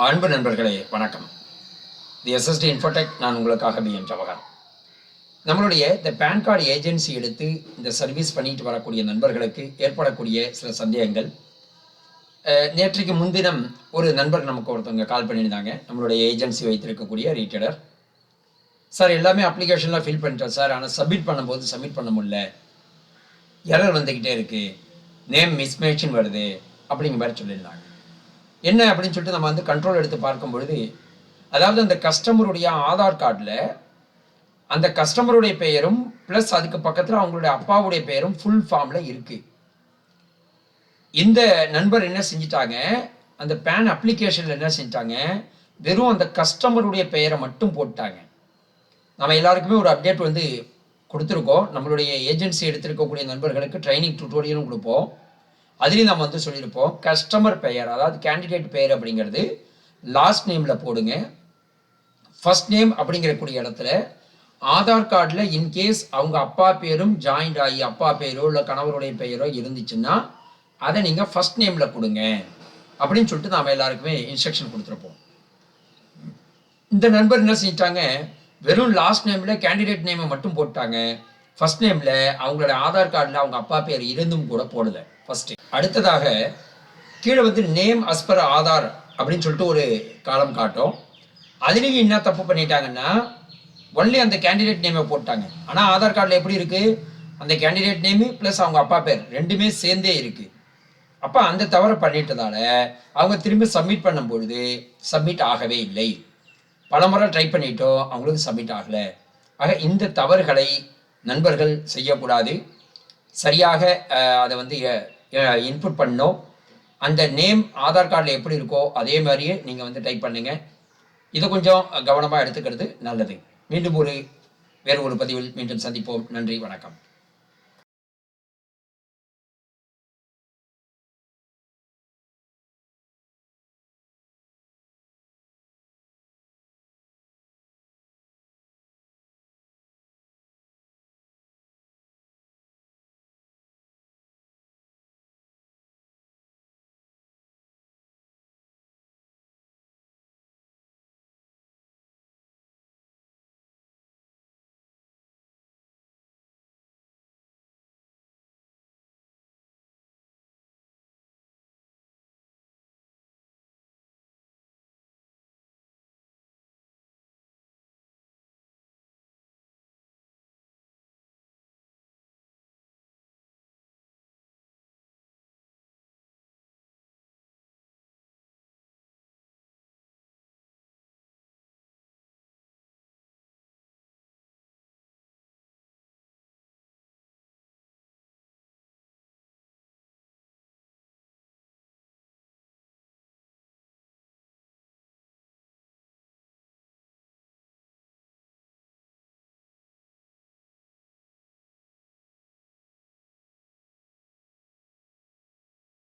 அன்பு நண்பர்களே வணக்கம். தி எஸ்எஸ்டி இன்ஃபோடெக் நான் உங்களுக்காக பி எம் ஜவஹர். நம்மளுடைய இந்த பேன் கார்டு ஏஜென்சி எடுத்து இந்த சர்வீஸ் பண்ணிட்டு வரக்கூடிய நண்பர்களுக்கு ஏற்படக்கூடிய சில சந்தேகங்கள். நேற்றைக்கு முன்தினம் ஒரு நண்பர் நமக்கு ஒருத்தவங்க கால் பண்ணியிருந்தாங்க. நம்மளுடைய ஏஜென்சி வைத்திருக்கக்கூடிய ரீட்டடர் சார் எல்லாமே அப்ளிகேஷன்லாம் ஃபில் பண்ணிட்டேன் சார் ஆனால் சப்மிட் பண்ணும்போது சப்மிட் பண்ண முடியல. எரர் வந்துக்கிட்டே இருக்குது நேம் மிஸ்மேட்ச்னு வருது. அப்படிங்கிற மாதிரி சொல்லியிருந்தாங்க. என்ன அப்படின்னு சொல்லிட்டு நம்ம வந்து கண்ட்ரோல் எடுத்து பார்க்கும் பொழுது அதாவது அந்த கஸ்டமருடைய ஆதார் கார்டில் அந்த கஸ்டமருடைய பெயரும் ப்ளஸ் அதுக்கு பக்கத்தில் அவங்களுடைய அப்பாவுடைய பெயரும் ஃபுல் ஃபார்மில் இருக்குது இந்த நண்பர் என்ன செஞ்சிட்டாங்க அந்த பேன் அப்ளிகேஷனில் என்ன செஞ்சிட்டாங்க வெறும் அந்த கஸ்டமருடைய பெயரை மட்டும் போட்டாங்க. நம்ம எல்லாருக்குமே ஒரு அப்டேட் வந்து கொடுத்துருக்கோம். நம்மளுடைய ஏஜென்சி எடுத்திருக்கக்கூடிய நண்பர்களுக்கு ட்ரைனிங் டுட்டோரியலும் கொடுப்போம். அதுலேயும் நம்ம வந்து சொல்லியிருப்போம் கஸ்டமர் பெயர் அதாவது கேண்டிடேட் பெயர் அப்படிங்கிறது லாஸ்ட் நேமில் போடுங்க. ஃபர்ஸ்ட் நேம் அப்படிங்கிறக்கூடிய இடத்துல ஆதார் கார்டில் இன்கேஸ் அவங்க அப்பா பேரும் ஜாயிண்ட் ஆகி அப்பா பேரோ இல்லை கணவருடைய பெயரோ இருந்துச்சுன்னா அதை நீங்கள் ஃபர்ஸ்ட் நேமில் கொடுங்க. அப்படின்னு சொல்லிட்டு நாம் எல்லாருக்குமே இன்ஸ்ட்ரக்ஷன் கொடுத்துருப்போம். இந்த நண்பர் என்ன செஞ்சிட்டாங்க? வெறும் லாஸ்ட் நேமில் கேண்டிடேட் நேமை மட்டும் போட்டாங்க. ஃபர்ஸ்ட் நேமில் அவங்களோட ஆதார் கார்டில் அவங்க அப்பா பேர் இருந்தும் கூட போடலை. ஃபஸ்ட்டு அடுத்ததாக கீழே வந்து நேம் அஸ்பர் ஆதார் அப்படின்னு சொல்லிட்டு ஒரு காலம் காட்டும். அதுலேயும் என்ன தப்பு பண்ணிட்டாங்கன்னா ஒன்லி அந்த கேண்டிடேட் நேமை போட்டாங்க. ஆனால் ஆதார் கார்டில் எப்படி இருக்குது அந்த கேண்டிடேட் நேமு ப்ளஸ் அவங்க அப்பா பேர் ரெண்டுமே சேர்ந்தே இருக்குது அப்போ அந்த தவறை பண்ணிட்டதால அவங்க திரும்பி சப்மிட் பண்ணும்பொழுது சப்மிட் ஆகவே இல்லை. பலமுறை ட்ரை பண்ணிட்டோம் அவங்களுக்கு சப்மிட் ஆகலை. ஆக இந்த தவறுகளை நண்பர்கள் செய்யக்கூடாது. சரியாக அதை வந்து இன்புட் பண்ணோம் அந்த நேம் ஆதார் கார்டில் எப்படி இருக்கோ அதே மாதிரியே நீங்கள் வந்து டைப் பண்ணுங்கள் இதை கொஞ்சம் கவனமாக எடுத்துக்கிறது நல்லது. மீண்டும் ஒரு வேறு ஒரு பதிவில் மீண்டும் சந்திப்போம். நன்றி வணக்கம்.